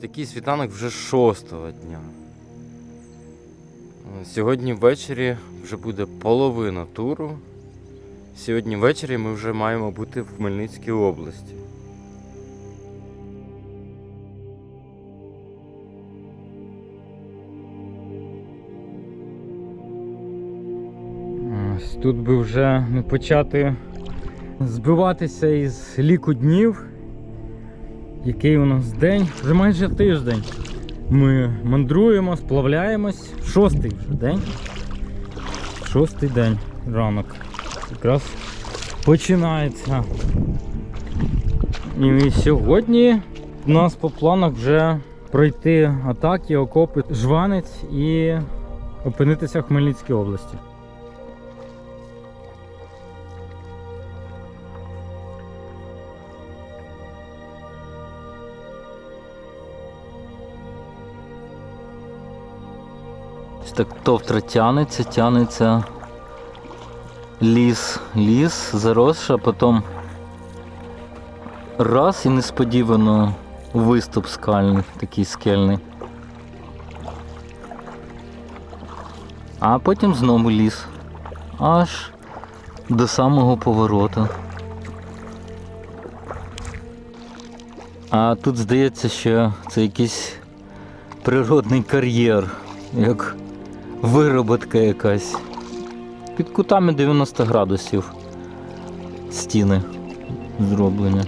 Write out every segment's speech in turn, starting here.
Такий світанок вже шостого дня. Е, Сьогодні ввечері вже буде половина туру. Сьогодні ввечері ми вже маємо бути в Хмельницькій області. Ось тут би вже почати збиватися із ліку днів. Який у нас день? Вже майже тиждень. Ми мандруємо, сплавляємось. Шостий вже день. Шостий день ранок. Якраз починається. І сьогодні у нас по планах вже пройти атаки, окопи, жванець і опинитися в Хмельницькій області. Так товтра тянеться, тянеться ліс, ліс, заросша, потім раз і несподівано виступ скальний, такий скельний. А потім знову ліс. Аж до самого повороту. А тут здається, що це якийсь природний кар'єр, як вироботка якась. Під кутами 90 градусів стіни зроблені.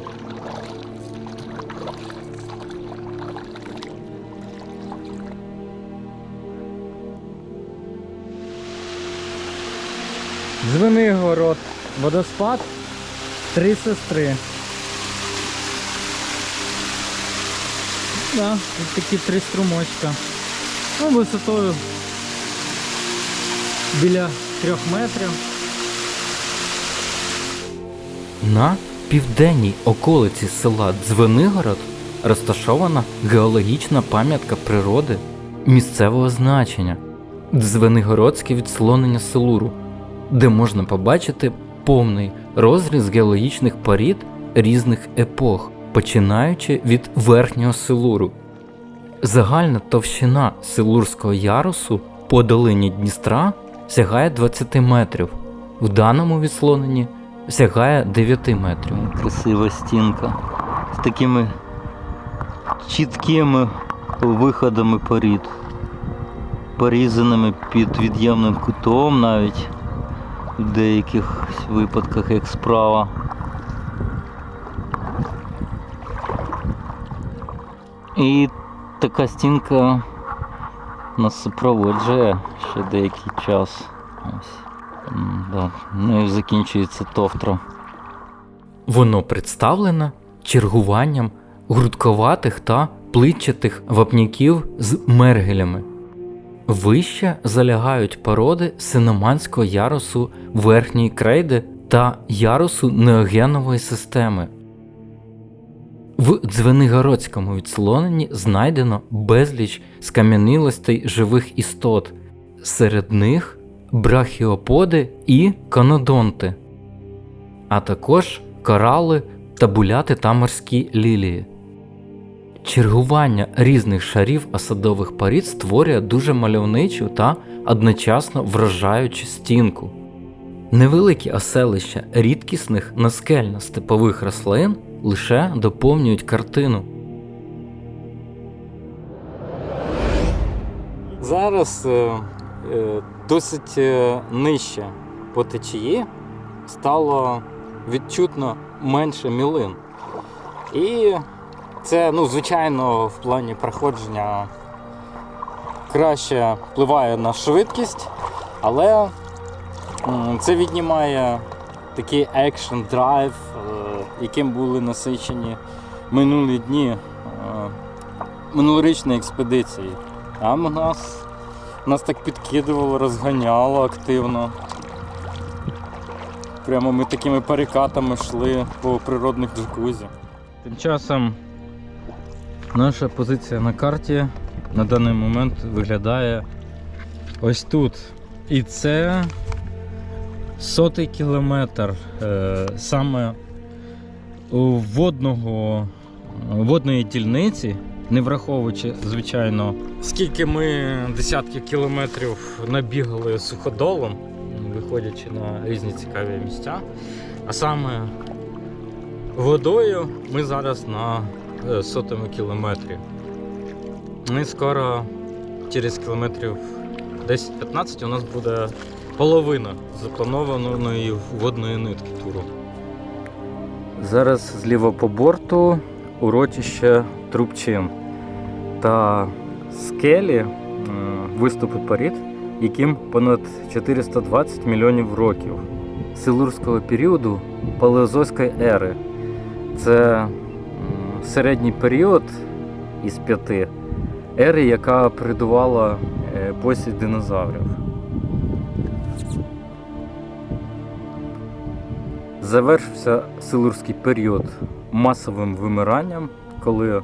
Звенигород, водоспад, три сестри. Да, такі три струмочка. Ну, висотою біля трьох метрів. На південній околиці села Дзвенигород розташована геологічна пам'ятка природи місцевого значення Дзвенигородське відслонення Селуру, де можна побачити повний розріз геологічних порід різних епох, починаючи від верхнього Селуру. Загальна товщина Силурського ярусу по долині Дністра сягає 20 метрів. В даному відслоненні сягає 9 метрів. Красива стінка з такими чіткими виходами порід, порізаними під від'ємним кутом навіть в деяких випадках, як справа. І така стінка нас супроводжує ще деякий час. Ось. Да. Ну і закінчується товтра. Воно представлено чергуванням грудковатих та плитчатих вапняків з мергелями. Вище залягають породи синоманського ярусу верхньої крейди та ярусу неогенової системи. В Дзвенигородському відслоненні знайдено безліч скам'янилостей живих істот, серед них брахіоподи і конодонти, а також корали, табуляти та морські лілії. Чергування різних шарів осадових порід створює дуже мальовничу та одночасно вражаючу стінку. Невеликі оселища рідкісних наскельно-степових рослин лише доповнюють картину. Зараз е, е, досить е, нижче по течії стало відчутно менше мілин. І це, ну, звичайно, в плані проходження краще впливає на швидкість, але це віднімає такий екшн драйв, яким були насичені минулі дні е, минулорічної експедиції. Там нас, нас так підкидувало, розганяло активно. Прямо ми такими перекатами йшли по природних джакузі. Тим часом наша позиція на карті на даний момент виглядає ось тут. І це сотий кілометр е, саме водного, водної дільниці Не враховуючи, звичайно, скільки ми десятки кілометрів набігали суходолом, виходячи на різні цікаві місця. А саме водою ми зараз на е, сотому кілометрі. Ми скоро через кілометрів 10-15 у нас буде половина запланованої водної нитки туру. Зараз зліва по борту урочище Трубчин та скелі е, виступи порід, яким понад 420 мільйонів років силурського періоду палеозойської ери. Це середній період із п'яти ери, яка передувала е, епосі динозаврів. Завершився силурський період масовим вимиранням, коли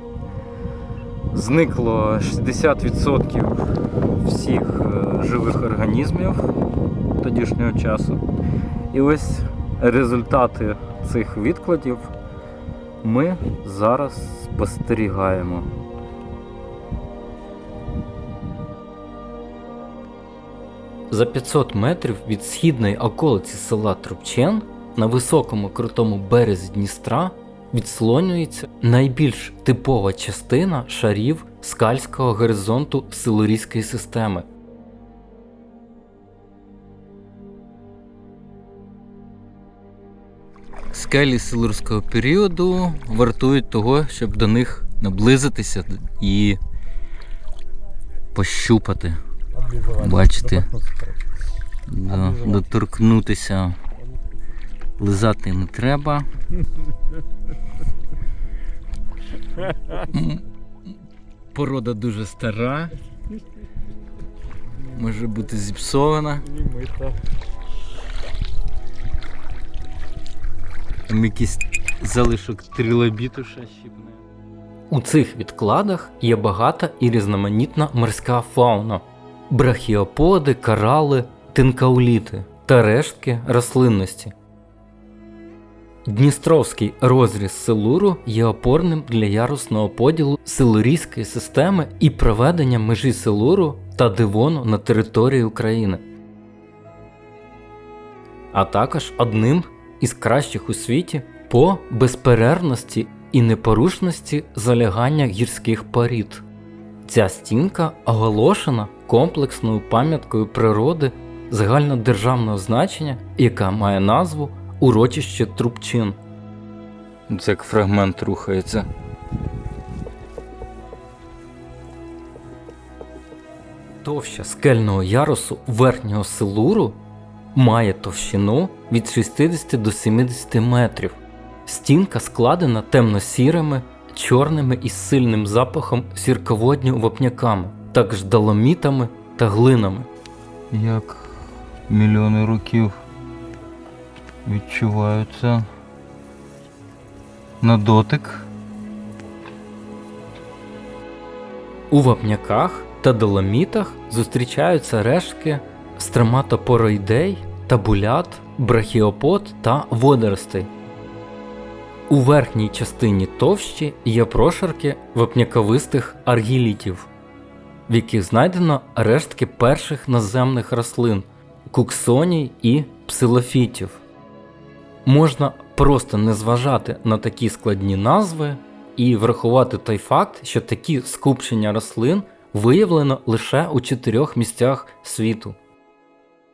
зникло 60% всіх е, живих організмів тодішнього часу. І ось результати цих відкладів ми зараз спостерігаємо. За 500 метрів від східної околиці села Трубчен на високому крутому березі Дністра відслонюється найбільш типова частина шарів скальського горизонту Силурійської системи. Скелі силурського періоду вартують того, щоб до них наблизитися і пощупати, Бачите? до, доторкнутися. Лизати не треба. Порода дуже стара. Може бути зіпсована. Там якийсь залишок трилобіту ще щіпне. У цих відкладах є багата і різноманітна морська фауна, брахіоподи, корали, тинкауліти та рештки рослинності. Дністровський розріз Силуру є опорним для ярусного поділу силурійської системи і проведення межі Силуру та Дивону на території України, а також одним із кращих у світі по безперервності і непорушності залягання гірських порід. Ця стінка оголошена комплексною пам'яткою природи загальнодержавного значення, яка має назву Урочище Трубчин. Це як фрагмент рухається. Товща скельного ярусу верхнього силуру має товщину від 60 до 70 метрів. Стінка складена темно-сірими, чорними і сильним запахом сірководню вапняками, також доломітами та глинами. Як мільйони років відчуваються на дотик. У вапняках та доломітах зустрічаються рештки строматопороїдей, табулят, брахіопод та водоростей. У верхній частині товщі є прошарки вапняковистих аргілітів, в яких знайдено рештки перших наземних рослин куксоній і псилофітів. Можна просто не зважати на такі складні назви і врахувати той факт, що такі скупчення рослин виявлено лише у чотирьох місцях світу: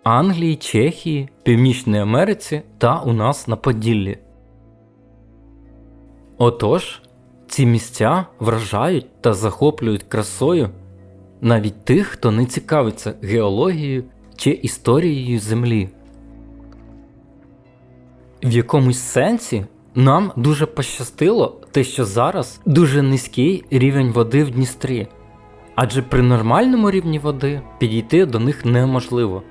Англії, Чехії, Північній Америці та у нас на Поділлі. Отож, ці місця вражають та захоплюють красою навіть тих, хто не цікавиться геологією чи історією Землі. В якомусь сенсі нам дуже пощастило те, що зараз дуже низький рівень води в Дністрі, адже при нормальному рівні води підійти до них неможливо,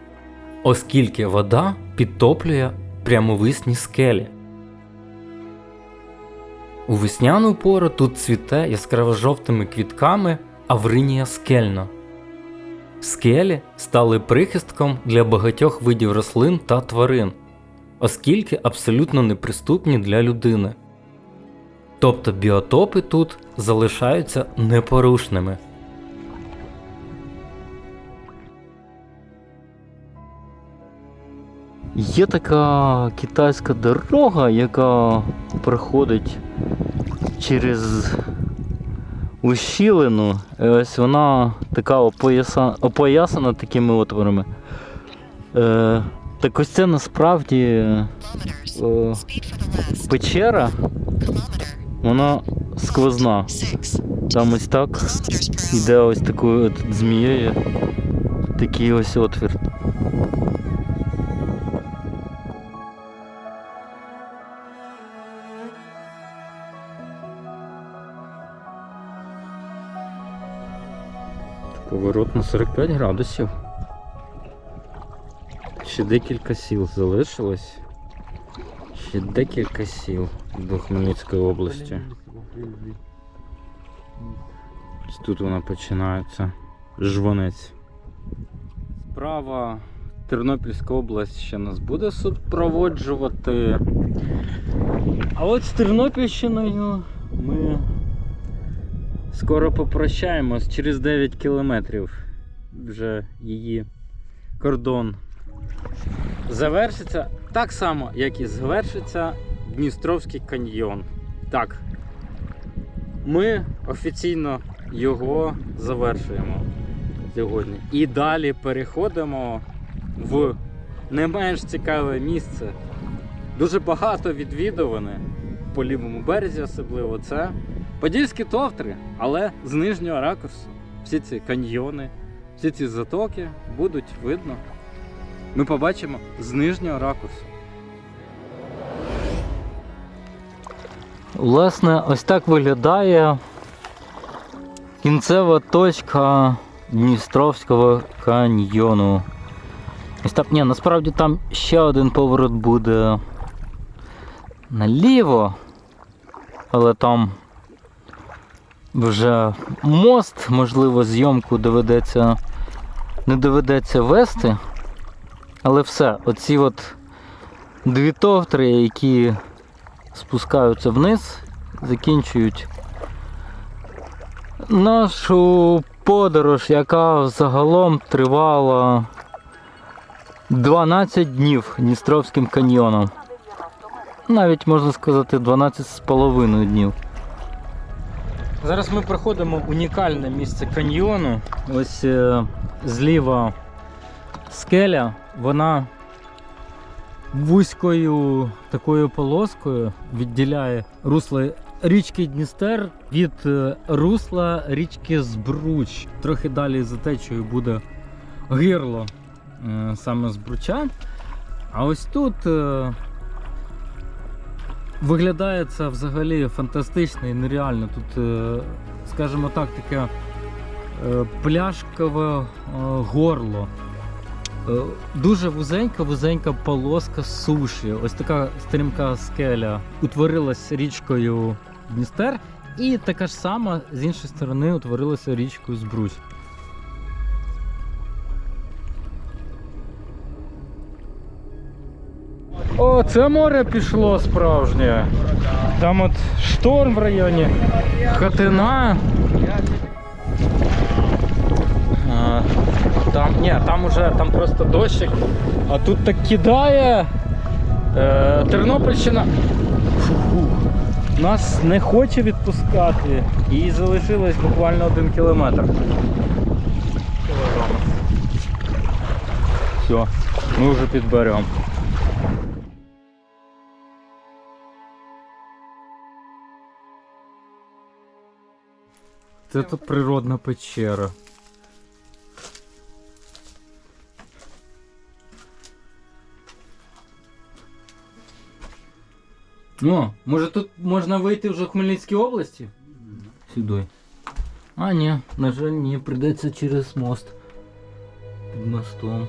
оскільки вода підтоплює прямовисні скелі. У весняну пору тут цвіте яскраво-жовтими квітками Авринія скельна. Скелі стали прихистком для багатьох видів рослин та тварин, оскільки абсолютно неприступні для людини. Тобто біотопи тут залишаються непорушними. Є така китайська дорога, яка проходить через ущілину. І ось вона така опояса... опоясана такими отворами. Е, так ось це насправді е, печера, вона сквозна. Там ось так іде ось такою змією. Такий ось отвір. Поворот на 45 градусів. Ще декілька сіл залишилось. Ще декілька сіл до Хмельницької області. Тут вона починається. Жванець. Справа Тернопільська область ще нас буде супроводжувати. А от з Тернопільщиною ми Скоро попрощаємось через 9 кілометрів. Вже її кордон завершиться так само, як і завершиться Дністровський каньйон. Так. Ми офіційно його завершуємо сьогодні. І далі переходимо в не менш цікаве місце. Дуже багато відвідуване по лівому березі, особливо це. Подільські товтри, але з нижнього ракурсу. Всі ці каньйони, всі ці затоки будуть видно. Ми побачимо з нижнього ракурсу. Власне, ось так виглядає кінцева точка Дністровського каньйону. Ось так, ні, насправді там ще один поворот буде наліво, але там вже мост, можливо, зйомку доведеться, не доведеться вести. Але все, оці от дві товтри, які спускаються вниз, закінчують нашу подорож, яка загалом тривала 12 днів Дністровським каньйоном. Навіть можна сказати 12 з половиною днів. Зараз ми проходимо унікальне місце каньйону. Ось е, зліва скеля, вона вузькою такою полоскою відділяє русло річки Дністер від е, русла річки Збруч. Трохи далі за течею буде гирло е, саме Збруча. А ось тут е, Виглядає це взагалі фантастично і нереально. Тут, скажімо так, таке пляшкове горло. Е, Дуже вузенька, вузенька полоска суші. Ось така стрімка скеля утворилась річкою Дністер, і така ж сама з іншої сторони утворилася річкою Збруч. О, це море пішло справжнє. Там от шторм в районі, хатина. Там, ні, там уже там просто дощик, а тут так кидає. Е, Тернопільщина фу, нас не хоче відпускати. І залишилось буквально один кілометр. Все, ми вже під берегом. Це тут природна печера. О, може тут можна вийти вже в Хмельницькій області? Сюди. А, ні, на жаль, ні, прийдеться через мост. Під мостом.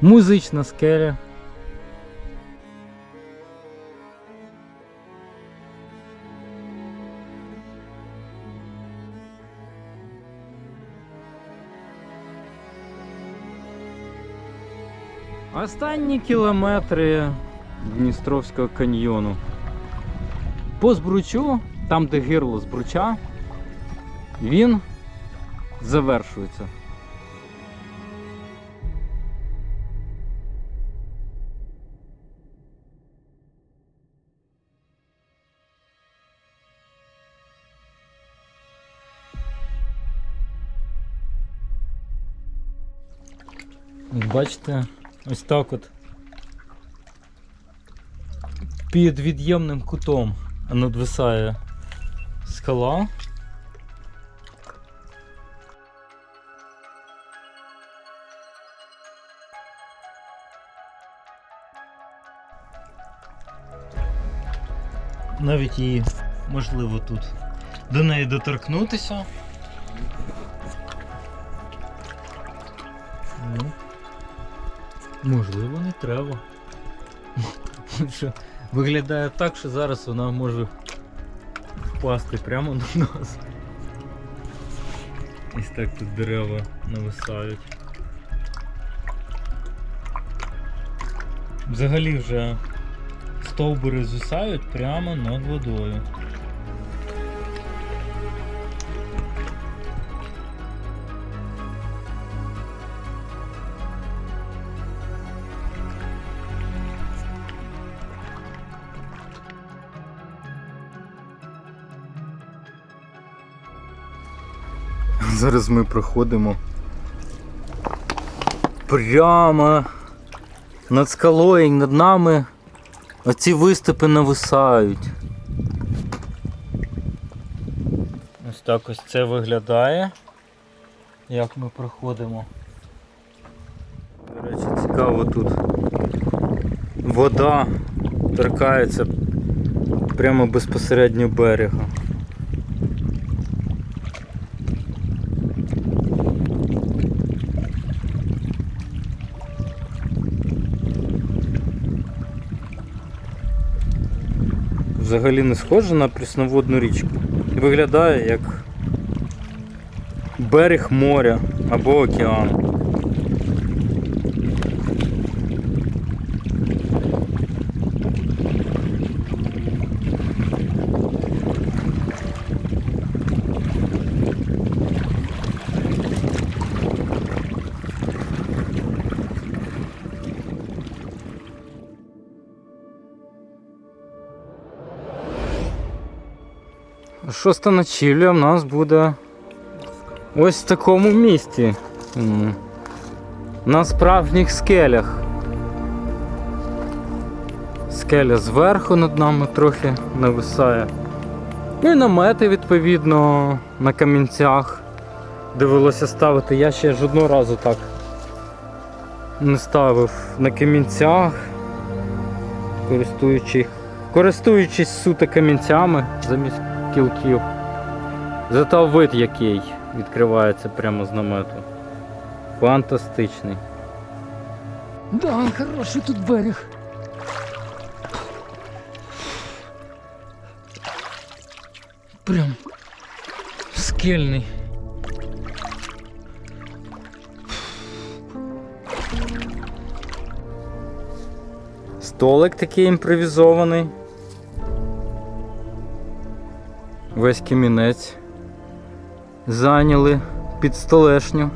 Музична скеля. Останні кілометри Дністровського каньйону. По збручу, там де гирло збруча, він завершується. Бачите, ось так от під від'ємним кутом надвисає скала. Навіть її можливо тут до неї доторкнутися. Ну, можливо, не треба. Виглядає так, що зараз вона може впасти прямо на нас. Ось так тут дерева нависають. Взагалі вже стовбури звисають прямо над водою. Зараз ми проходимо прямо над скалою над нами оці виступи нависають. Ось так ось це виглядає, як ми проходимо. До речі, цікаво тут. Вода торкається прямо безпосередньо берега. Взагалі не схоже на прісноводну річку. Виглядає як берег моря або океану. Шоста ночівля в нас буде ось в такому місті. На справжніх скелях. Скеля зверху над нами трохи нависає. Ну і намети, відповідно, на камінцях. Довелося ставити. Я ще жодного разу так не ставив на камінцях, користуючись, користуючись суто камінцями замість кілків. Зато вид який відкривається прямо з намету. Фантастичний. Да, хороший тут берег. Прям скельний. Столик такий імпровізований. Весь камінець зайняли під столешню.